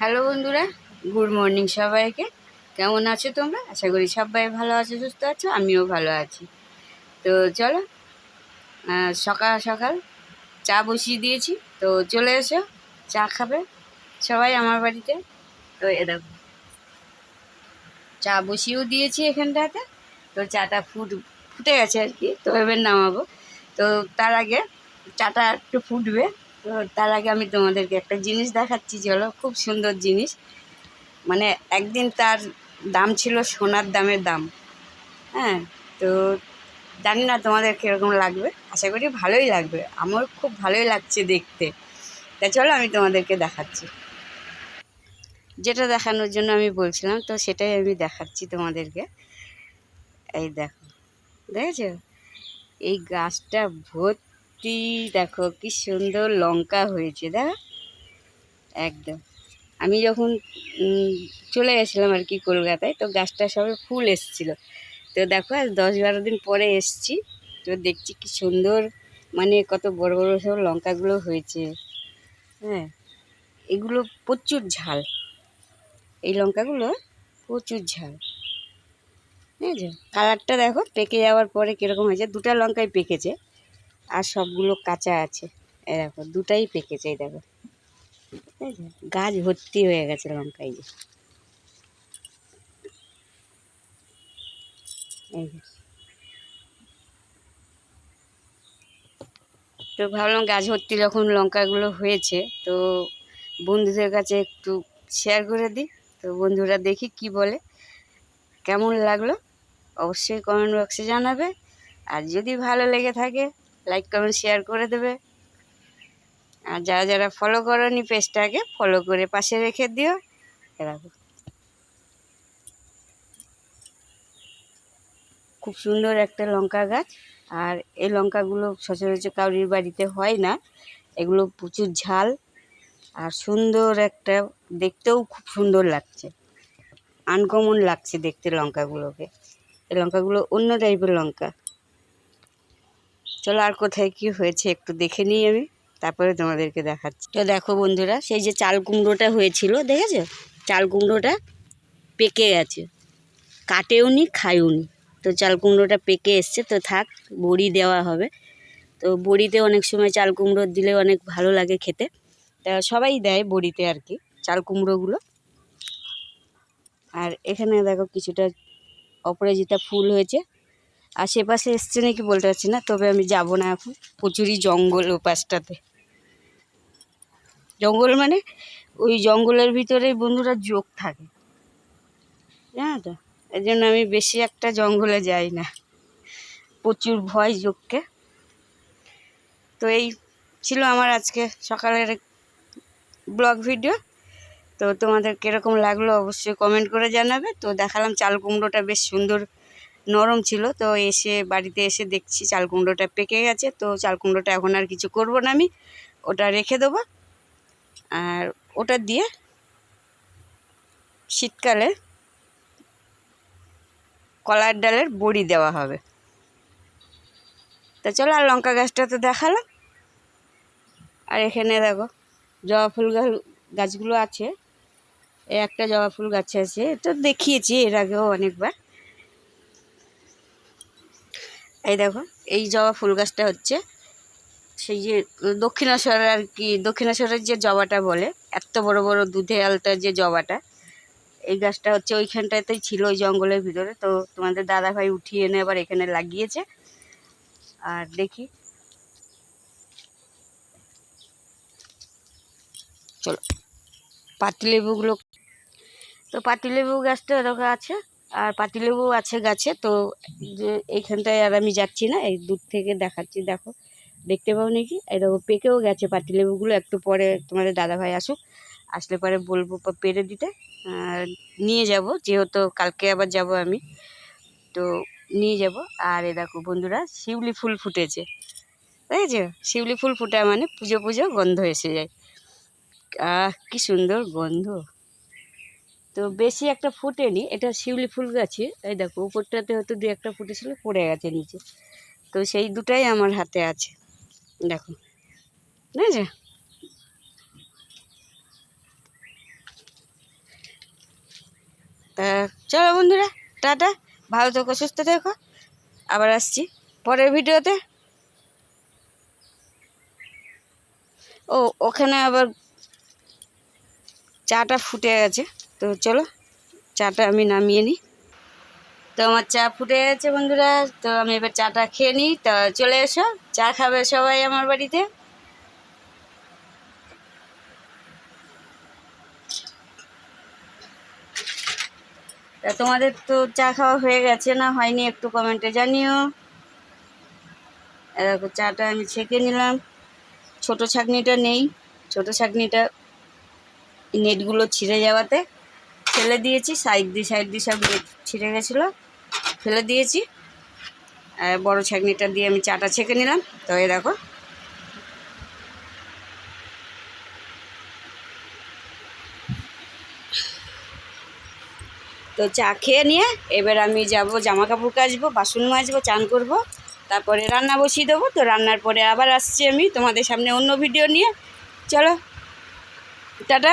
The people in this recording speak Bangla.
হ্যালো বন্ধুরা, গুড মর্নিং সবাইকে। কেমন আছো তোমরা? আশা করি সবাই ভালো আছো, সুস্থ আছো, আমিও ভালো আছি। তো চলো সকাল সকাল চা বসিয়ে দিয়েছি। তো চলে এসো, চা খাবে সবাই আমার বাড়িতে। তো এ দেখো, চা বসিয়েও দিয়েছি এখানটাতে। তো চাটা ফুট, ফুটে গেছে আর কি, তো এবার নামাবো। তো তার আগে চাটা একটু ফুটবে। তো তার আগে আমি তোমাদেরকে একটা জিনিস দেখাচ্ছি চলো খুব সুন্দর জিনিস। মানে একদিন তার দাম ছিল সোনার দামের দাম। হ্যাঁ তো জানি না তোমাদের কীরকম লাগবে। আশা করি ভালোই লাগবে। আমার খুব ভালোই লাগছে দেখতে। তা চলো আমি তোমাদেরকে দেখাচ্ছি। যেটা দেখানোর জন্য আমি বলছিলাম, তো সেটাই আমি দেখাচ্ছি তোমাদেরকে। এই দেখো, দেখেছ? এই গাছটা ভর্তি দেখো কি সুন্দর লঙ্কা হয়েছে দেখো একদম। আমি যখন চলে গেছিলাম আর কি কলকাতায়, তো গাছটা সবে ফুল এসছিল। তো দেখো, আজ দশ বারো দিন পরে এসছি। তো দেখছি কি সুন্দর মানে কত বড় বড় সব লঙ্কাগুলো হয়েছে। হ্যাঁ এগুলো প্রচুর ঝাল। এই লঙ্কাগুলো প্রচুর ঝাল। বুঝেছ? কালারটা দেখো, পেকে যাওয়ার পরে কীরকম হয়েছে, দুটা লঙ্কাই পেকেছে। আর সবগুলো কাঁচা আছে। এই দেখো, দুটাই পেকেছে, এই দেখো। গাছ ভর্তি হয়ে গেছে লঙ্কা এই যে। এই যে। তো ভাবলাম গাছ ভর্তি যখন লঙ্কাগুলো হয়েছে, তো বন্ধুদের কাছে একটু শেয়ার করে দিই। তো বন্ধুরা দেখি কি বলে, কেমন লাগল? অবশ্যই কমেন্ট বক্সে জানাবে। আর যদি ভালো লেগে থাকে লাইক কমেন্ট শেয়ার করে দেবে। আর যারা যারা ফলো করনি পেজটাকে ফলো করে পাশে রেখে দিও। এরকম। খুব সুন্দর একটা লঙ্কা গাছ। আর এই লঙ্কাগুলো সচরাচর কারোর বাড়িতে হয় না। এগুলো প্রচুর ঝাল। আর সুন্দর একটা, দেখতেও খুব সুন্দর লাগছে। আনকমন লাগছে দেখতে লঙ্কাগুলোকে। এই লঙ্কাগুলো অন্য টাইপের লঙ্কা। চলো আর কোথায় কি হয়েছে একটু দেখে নিই আমি, তারপরে তোমাদেরকে দেখাচ্ছি। তো দেখো বন্ধুরা, সেই যে চাল কুমড়োটা হয়েছিল, দেখেছ? চাল কুমড়োটা পেকে গেছে। কাটেও নি, খায়ও নি। তো চাল কুমড়োটা পেকে এসছে, তো থাক, বড়ি দেওয়া হবে। তো বড়িতে অনেক সময় চাল কুমড়ো দিলে অনেক ভালো লাগে খেতে। তা সবাই দেয় বড়িতে আর কি, চাল কুমড়োগুলো। আর এখানে দেখো কিছুটা অপরাজিতা ফুল হয়েছে। আশেপাশে এসছে নাকি বলতে পারছি না, তবে আমি যাব না এখন প্রচুরই জঙ্গল ও পাশটাতে। জঙ্গল মানে ওই জঙ্গলের ভিতরেই বন্ধুরা যোগ থাকে। জানো তো? এই জন্য আমি বেশি একটা জঙ্গলে যাই না। প্রচুর ভয় যোগকে। তো এই ছিল আমার আজকে সকালের ব্লগ ভিডিও। তো তোমাদের কীরকম লাগল অবশ্যই কমেন্ট করে জানাবে। তো দেখালাম চাল কুমড়োটা বেশ সুন্দর নরম ছিল। তো এসে বাড়িতে এসে দেখছি চাল কুমড়োটা পেকে গেছে। তো চাল কুমড়োটা এখন আর কিছু করব না আমি। ওটা রেখে দেবো। আর ওটা দিয়ে শীতকালে কলার ডালের বড়ি দেওয়া হবে। তা চলো আর লঙ্কা গাছটা তো দেখালাম। আর এখানে দেখো জবা ফুল গাছগুলো আছে। একটা জবা ফুল গাছ আছে। এটা দেখিয়েছি এর আগেও অনেকবার। এই দেখো, এই জবা ফুল গাছটা হচ্ছে। সেই যে দক্ষিণেশ্বরের আর কি, দক্ষিণেশ্বরের যে জবাটা বলে, এত বড় বড় দুধে আলতার যে জবাটা, এই গাছটা হচ্ছে ওইখানটাতেই ছিল, ওই জঙ্গলের ভিতরে। তো তোমাদের দাদা ভাই উঠিয়ে এনে আবার এখানে লাগিয়েছে। আর দেখি। চলো। পাতিলেবুগুলো তো পাতিলেবু গাছটা এরকম আছে। আর পাতিলেবু আছে গাছে, তো এইখানটায় আর আমি যাচ্ছি না, এই দূর থেকে দেখাচ্ছি, দেখো। দেখতে পাও নাকি? দেখো, পেকেও গেছে পাতিলেবুগুলো, একটু পরে তোমাদের দাদা ভাই আসুক। আসলে পরে বলব পেরে দিতে। আর নিয়ে যাব, যেহেতু কালকে আবার যাব আমি। তো নিয়ে যাব। আর এ দেখো বন্ধুরা, শিউলি ফুল ফুটেছে। দেখেছ শিউলি ফুল ফুটা মানে পুজো পুজো গন্ধ এসে যায়। আহ, কি সুন্দর গন্ধ। তো বেশি একটা ফুটেনি। এটা শিউলি ফুল গাছে। এই দেখো, উপরটাতে হয়তো দু একটা ফুটেছিল, পড়ে গেছে নিচে। তো সেই দুটাই আমার হাতে আছে। দেখো, বুঝেছ? তা চলো বন্ধুরা, টাটা। ভালো থেকো, সুস্থ থেকো। আবার আসছি পরের ভিডিওতে। ও, ওখানে আবার চাটা ফুটে গেছে। তো চলো, চাটা আমি নামিয়ে নিই। তো আমার চা ফুটে গেছে বন্ধুরা, তো আমি এবার চাটা খেয়ে নিই। তো চলে এসো, চা খাবে সবাই আমার বাড়িতে। তা তোমাদের তো চা খাওয়া হয়ে গেছে না, হয়নি একটু কমেন্টে জানিও। দেখো, চাটা আমি ছেঁকে নিলাম। ছোট ছাঁকনিটা নেই, ছোট ছাঁকনিটা নেটগুলো ছিঁড়ে যাওয়াতে ফেলে দিয়েছি, সাইড দিয়ে সাইড দিয়ে সব নেট ছিঁড়ে গেছিল। ফেলে দিয়েছি। বড়ো ছাঁকনিটা দিয়ে আমি চাটা ছেঁকে নিলাম। তো এই দেখো। তো চা খেয়ে নিয়ে এবার আমি যাব জামা কাপড় কাচবো, বাসন মাজবো, চান করব। তারপরে রান্না বসিয়ে দেবো। তো রান্নার পরে আবার আসছি আমি তোমাদের সামনে অন্য ভিডিও নিয়ে। চলো, টাটা।